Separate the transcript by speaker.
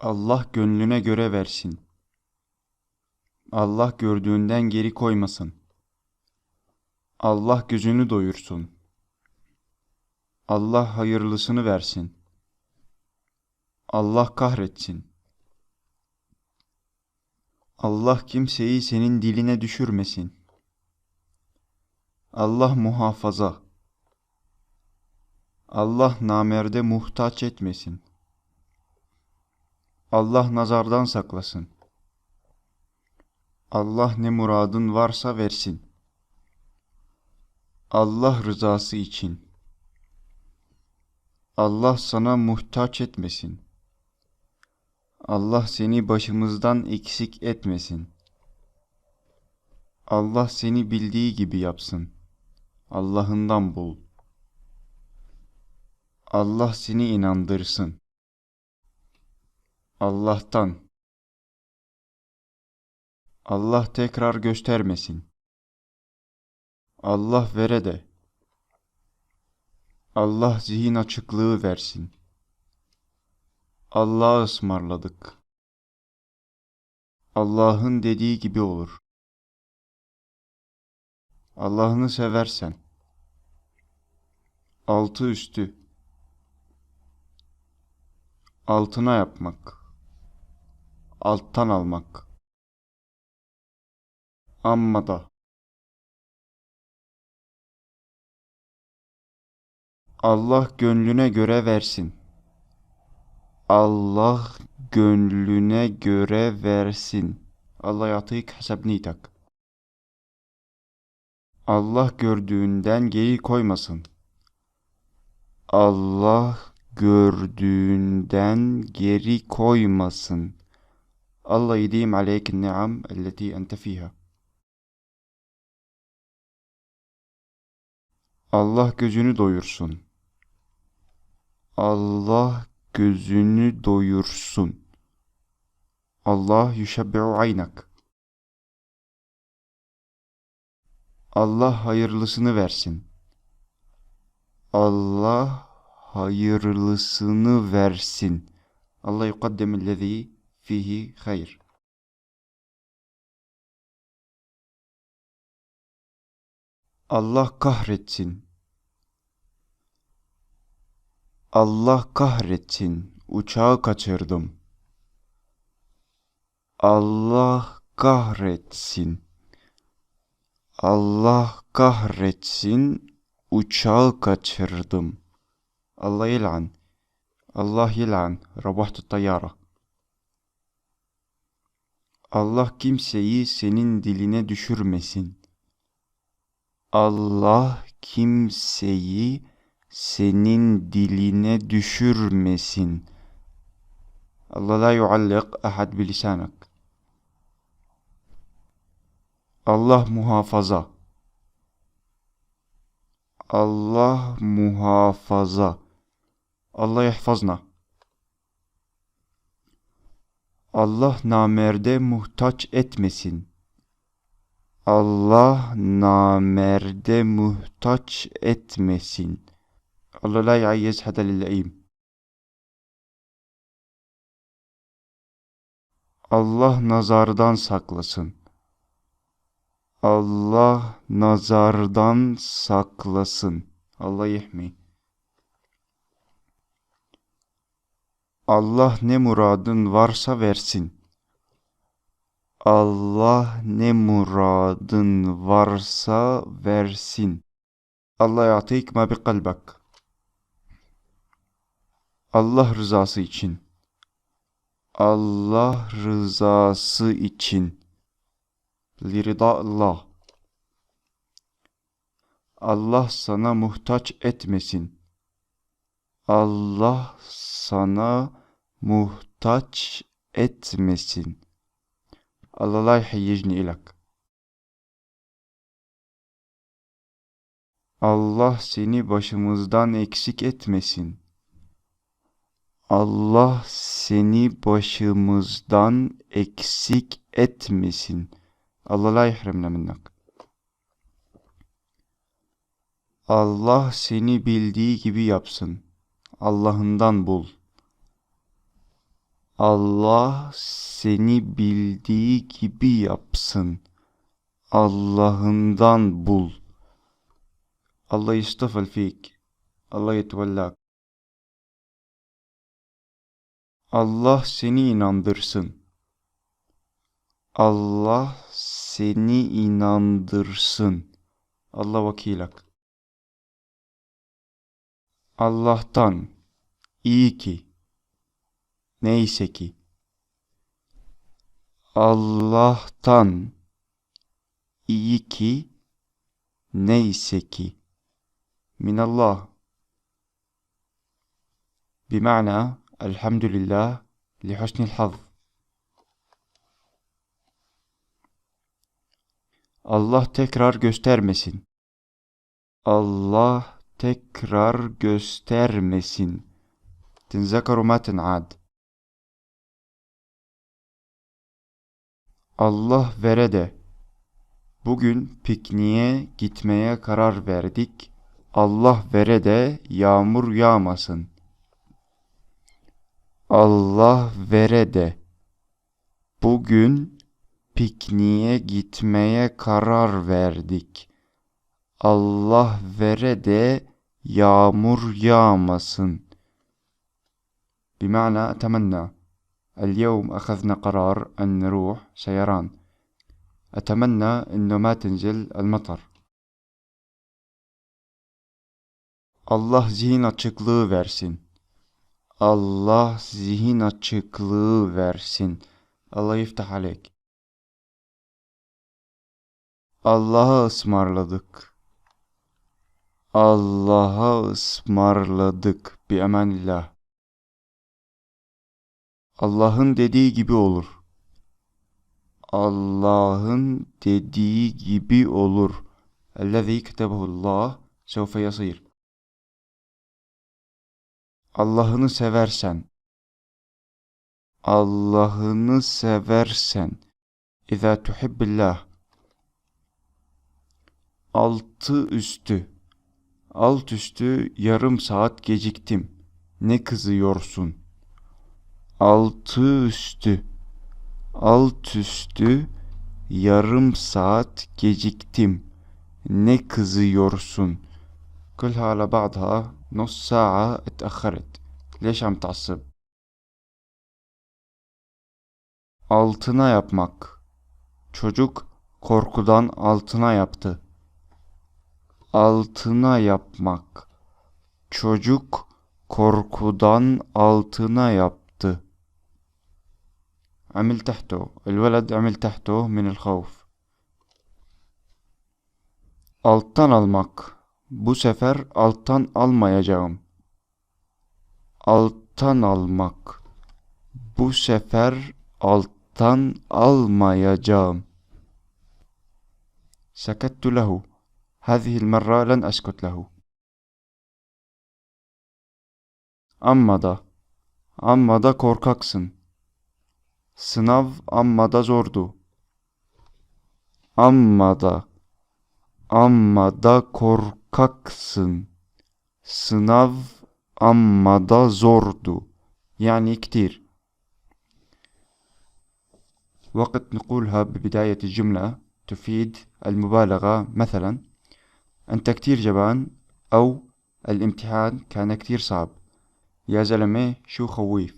Speaker 1: Allah gönlüne göre versin. Allah gördüğünden geri koymasın. Allah gözünü doyursun. Allah hayırlısını versin. Allah kahretsin. Allah kimseyi senin diline düşürmesin. Allah muhafaza. Allah namerde muhtaç etmesin. Allah nazardan saklasın. Allah ne muradın varsa versin. Allah rızası için. Allah sana muhtaç etmesin. Allah seni başımızdan eksik etmesin. Allah seni bildiği gibi yapsın. Allah'ından bul. Allah seni inandırsın. Allah'tan. Allah tekrar göstermesin. Allah vere de. Allah zihin açıklığı versin. Allah'a ısmarladık. Allah'ın dediği gibi olur. Allah'ını seversen. Altı üstü. Altına yapmak. Alttan almak. Amma da. Allah gönlüne göre versin. Allah gönlüne göre versin. Allah yatık hesap nitak. Allah gördüğünden geri koymasın. Allah gördüğünden geri koymasın. Allah yedîm aleykin ni'am elleti ente fiha. Allah gözünü doyursun. Allah gözünü doyursun. Allah yüşebbi'u aynak. Allah hayırlısını versin. Allah hayırlısını versin. Allah yukaddemillezî fihi hayır. Allah kahretsin. Allah kahretsin. Uçağı kaçırdım. Allah kahretsin. Allah kahretsin. Uçağı kaçırdım. Allah yel'an. Allah yel'an. Rabahtu tayyara. Allah kimseyi senin diline düşürmesin. Allah kimseyi senin diline düşürmesin. Allah la yuallik ahad bilisanak. Allah muhafaza. Allah muhafaza. Allah yahfazna. Allah namerde muhtaç etmesin. Allah namerde muhtaç etmesin. Allah la yayyiz hada lille'im. Allah nazardan saklasın. Allah nazardan saklasın. Allah yehmi. Allah ne muradın varsa versin. Allah ne muradın varsa versin. Allah yatik ma bi kalbak. Allah rızası için. Allah rızası için. Lirida Allah. Allah sana muhtaç etmesin. Allah sana muhtaç etmesin. Allah la yuhayyicni ilak. Allah seni başımızdan eksik etmesin. Allah seni başımızdan eksik etmesin. Allah la. Allah seni bildiği gibi yapsın. Allah'ından bul. Allah seni bildiği gibi yapsın. Allah'ından bul. Allah yistafal fik. Allah yetevellak. Allah seni inandırsın. Allah seni inandırsın. Allah vakilak. Allah'tan iyi ki neyse ki Allah'tan iyi ki neyse ki minallah بمعنى الحمد لله لحسن الحظ Allah tekrar göstermesin. Allah tekrar göstermesin. تنذكروا ما تنعاد Allah vere de bugün pikniğe gitmeye karar verdik. Allah vere de yağmur yağmasın. Allah vere de bugün pikniğe gitmeye karar verdik. Allah vere de yağmur yağmasın. Bimana temenna. اليوم أخذنا قرار أن نروح سيران. أتمنى أنه ما تنزل المطر. الله زينة تشكلو versin الله زينة تشكلو versin الله يفتح عليك. الله ısmarladık الله ısmarladık بأمان الله. Allah'ın dediği gibi olur. Allah'ın dediği gibi olur. Ellezî ketebehullah sevfe yasir. Allah'ını seversen. Allah'ını seversen. İzâ tuhibbillah. Altı üstü. Alt üstü yarım saat geciktim. Ne kızıyorsun?'' Altı üstü, alt üstü yarım saat geciktim. Ne kızıyorsun? كلها على بعضها نص ساعة اتأخرت ليش عم تعصب altına yapmak çocuk korkudan altına yaptı altına yapmak çocuk korkudan altına yaptı عمل تحته الولد عمل تحته من الخوف alttan almak bu sefer alttan almayacağım. Alttan almak. Bu sefer alttan almayacağım. سكت له هذه المرة لن أسكت له Amma da korkaksın. Sınav amma da zordu. Amma da Amma da korkaksın. Sınav amma da zordu. يعني كتير وقت نقولها ببداية الجملة تفيد المبالغة مثلا أنت كتير جبان أو الامتحان كان كتير صعب يا زلمة شو خويف